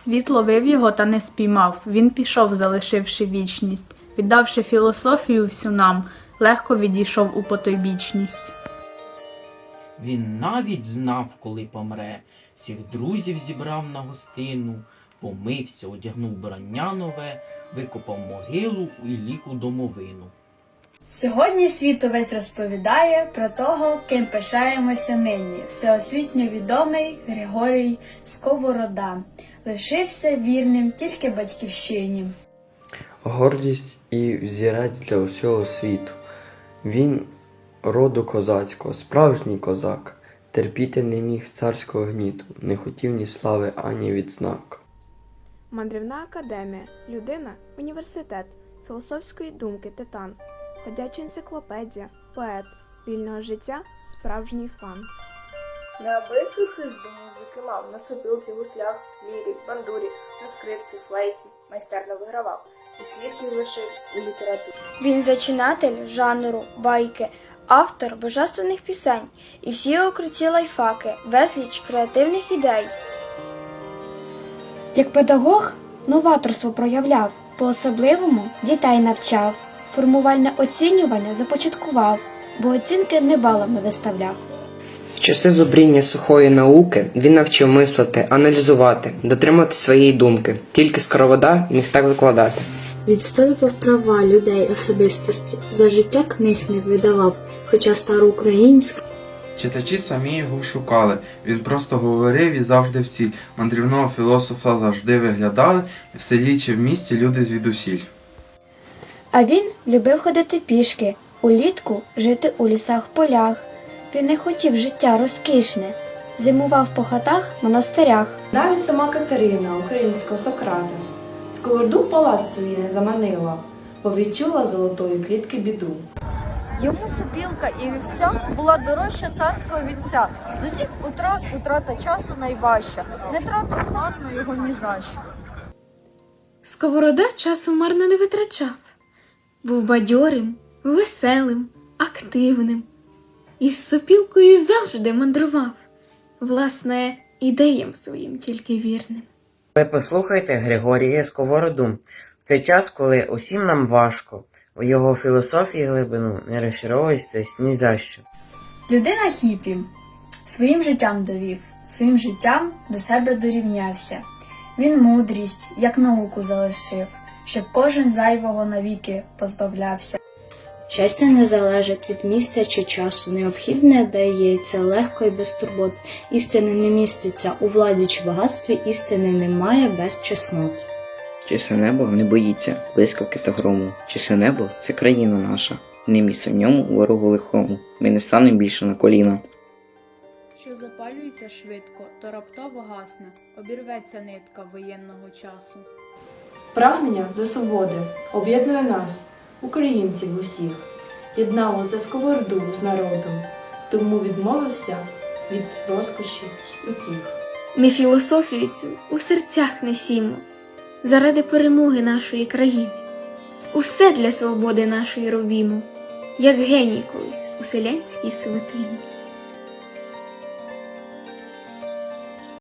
Світ ловив його та не спіймав. Він пішов, залишивши вічність, віддавши філософію всю нам, легко відійшов у потойбічність. Він навіть знав, коли помре, всіх друзів зібрав на гостину, помився, одягнув брання нове, викопав могилу і ліг у домовину. Сьогодні світ увесь розповідає про того, ким пишаємося нині. Всеосвітньо відомий Григорій Сковорода лишився вірним тільки батьківщині. гордість і взірець для усього світу. Він роду козацького, справжній козак, терпіти не міг царського гніту, не хотів ні слави, ані відзнак. Мандрівна академія, людина, університет, філософської думки титан, ходяча енциклопедія, поет, вільного життя, справжній фан. Неабиякий хист до музики мав на сопілці гуслях, лірі, бандурі, на скрипці, флейті, майстерно вигравав, і слід свій лишив у літературі. Він зачинатель жанру, байки, автор божественних пісень і всі його круті лайфаки, безліч креативних ідей. Як педагог новаторство проявляв, по-особливому дітей навчав, формувальне оцінювання започаткував, бо оцінки не балами виставляв. В часи зубріння сухої науки він навчив мислити, аналізувати, дотримати своєї думки. Тільки скоровода міг так викладати. Відстоював права людей особистості, за життя книг не видавав, хоча староукраїнська Читачі самі його шукали. Він просто говорив і завжди в ціль. Мандрівного філософа завжди виглядали, в селі чи в місті люди звідусіль. А він любив ходити пішки, улітку жити у лісах полях. Він не хотів життя розкішне, зимував по хатах, монастирях. Навіть сама Катерина, українського Сократа, сковороду в палац свій не заманила, бо відчула золотої клітки біду. Йому сопілка і вівця була дорожча царського вінця. З усіх утрат утрата часу найважча. Не тратив марно його ні за що. Сковорода часу марно не витрачав. Був бадьорим, веселим, активним. Із сопілкою завжди мандрував. Власне, ідеям своїм тільки вірним. Ви послухайте Григорія Сковороду. В цей час, коли усім нам важко, у його філософії глибину не розчаровуйтесь ні за що. Людина хіпі своїм життям довів, своїм життям до себе дорівнявся. Він мудрість, як науку залишив, щоб кожен зайвого навіки позбавлявся. щастя не залежить від місця чи часу, необхідне дається легко і без турбот. Істини не міститься у владі чи багатстві, істини немає без чеснот. Чисе небо не боїться блискавки та грому. Чисе небо це країна наша. Не місце в ньому ворогу лихому. Ми не станемо більше на коліна. Що запалюється швидко, то раптово гасне, обірветься нитка воєнного часу. Прагнення до свободи об'єднує нас, українців усіх, єднало це сковороду з народом, тому відмовився від розкоші і тіх. Ми філософію цю у серцях несімо, заради перемоги нашої країни. Усе для свободи нашої робімо, як геній колись у селянській святині.